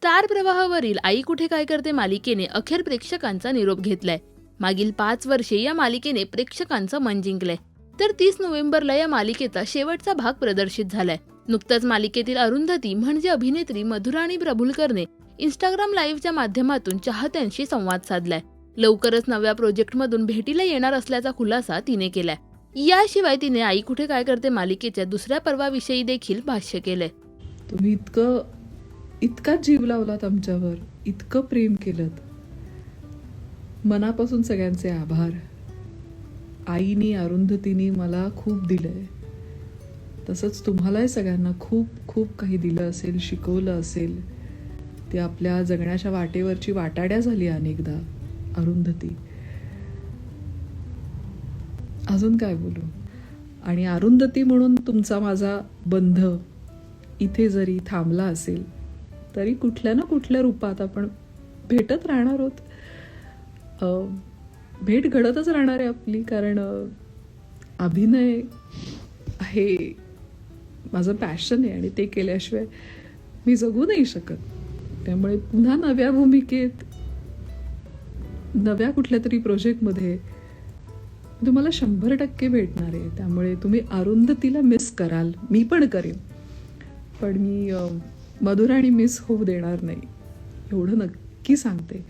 Star प्रवाहावरील आई कुठे काय करते मालिकेने अखेर प्रेक्षकांचा निरोप घेतलाय. मागील पाच वर्षे या मालिकेने प्रेक्षकांचं मन जिंकलंय. तर तीस नोव्हेंबरला या मालिकेचा शेवटचा भाग प्रदर्शित झालाय. नुकताच मालिकेतील अरुंधती म्हणजे अभिनेत्री मधुराणी प्रभुलकरने इंस्टाग्राम लाईव्हच्या माध्यमातून चाहत्यांशी संवाद साधलाय. लवकरच नव्या प्रोजेक्टमधून भेटीला येणार असल्याचा खुलासा तिने केलाय. याशिवाय तिने आई कुठे काय करते मालिकेच्या दुसऱ्या पर्वाविषयी देखील भाष्य केलंय. तुम्ही इतकं इतका जीव लावलात आमच्यावर इतकं प्रेम केलं मनापासून सगळ्यांचे आभार. आईनी अरुंधतीनी मला खूप दिलंय. तसंच तुम्हालाही सगळ्यांना खूप खूप काही दिलं असेल शिकवलं असेल. ते आपल्या जगण्याच्या वाटेवरची वाटाड्या झाली अनेकदा अरुंधती. अजून काय बोलू? आणि अरुंधती म्हणून तुमचा माझा बंध इथे जरी थांबला असेल तरी कुठल्या ना कुठल्या रूपात आपण भेटत राहणार आहोत. भेट घडतच राहणार आहे आपली कारण अभिनय हे माझं पॅशन आहे आणि ते केल्याशिवाय मी जगू नाही शकत. त्यामुळे पुन्हा नव्या भूमिकेत नव्या कुठल्या तरी प्रोजेक्टमध्ये तुम्हाला शंभर टक्के भेटणार आहे. त्यामुळे तुम्ही अरुंधतीला मिस कराल. मी पण करेन. पण मी मधुराणी मिस होऊ देणार नाही एवढं नक्की सांगते.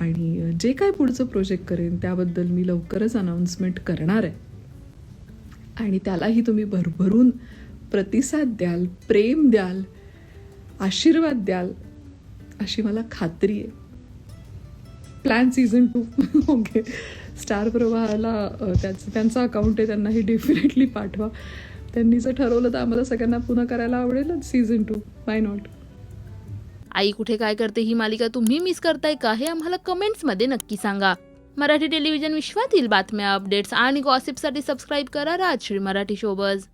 आणि जे काय पुढचं प्रोजेक्ट करेन त्याबद्दल मी लवकरच अनाऊन्समेंट करणार आहे. आणि त्यालाही तुम्ही भरभरून प्रतिसाद द्याल प्रेम द्याल आशीर्वाद द्याल अशी मला खात्री आहे. Plan season two okay Star प्रवाहाला त्याचं त्यांचा अकाउंट आहे त्यांनाही डेफिनेटली पाठवा. त्यांनी जर ठरवलं तर आम्हाला सगळ्यांना पुन्हा करायला आवडेलच सीझन टू बाय नॉट आई कुठे काय करते ही मालिका तुम्ही मिस करताय का हे आम्हाला कमेंट्समध्ये नक्की सांगा. मराठी टेलिव्हिजन विश्वातील बातम्या अपडेट्स आणि गॉसिपसाठी सबस्क्राईब करा राजश्री मराठी शोबज